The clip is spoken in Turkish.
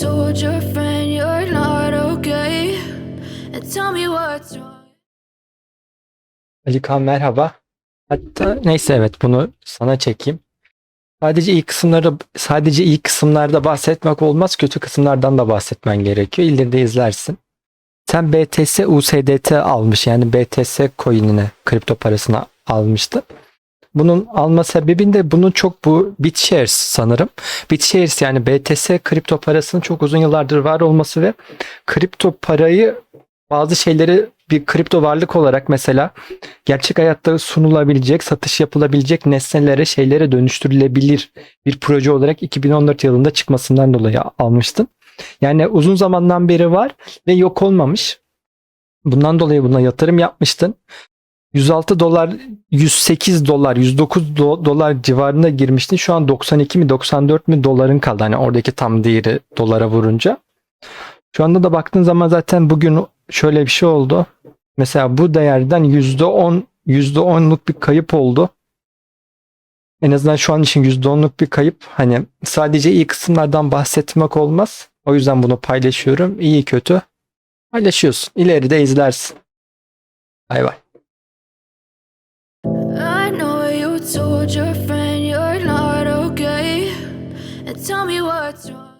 told your friend you're not okay? And tell me what's wrong. Ali Kaan merhaba. Hatta neyse evet bunu sana çekeyim. Sadece iyi kısımları sadece iyi kısımlarda bahsetmek olmaz. Kötü kısımlardan da bahsetmen gerekiyor. İleride izlersin. Sen BTS USDT almış yani BTS coin'ine kripto parasına almıştı. Bunun alma sebebin de bunun çok bu BitShares sanırım. BitShares yani BTS kripto parasının çok uzun yıllardır var olması ve kripto parayı bazı şeyleri bir kripto varlık olarak mesela gerçek hayatta sunulabilecek, satış yapılabilecek nesnelere, şeylere dönüştürülebilir bir proje olarak 2014 yılında çıkmasından dolayı almıştım. Yani uzun zamandan beri var ve yok olmamış. Bundan dolayı buna yatırım yapmıştın. 106 dolar, 108 dolar, 109 do- dolar civarında girmiştin. Şu an 92 mi 94 mi doların kaldı. Hani oradaki tam değeri dolara vurunca. Şu anda da baktığın zaman zaten bugün şöyle bir şey oldu. Mesela bu değerden %10 %10'luk bir kayıp oldu. En azından şu an için %10'luk bir kayıp. Hani sadece iyi kısımlardan bahsetmek olmaz. O yüzden bunu paylaşıyorum. İyi kötü paylaşıyorsun. İleride izlersin. Bay bay. told your friend you're not okay. And tell me what's wrong.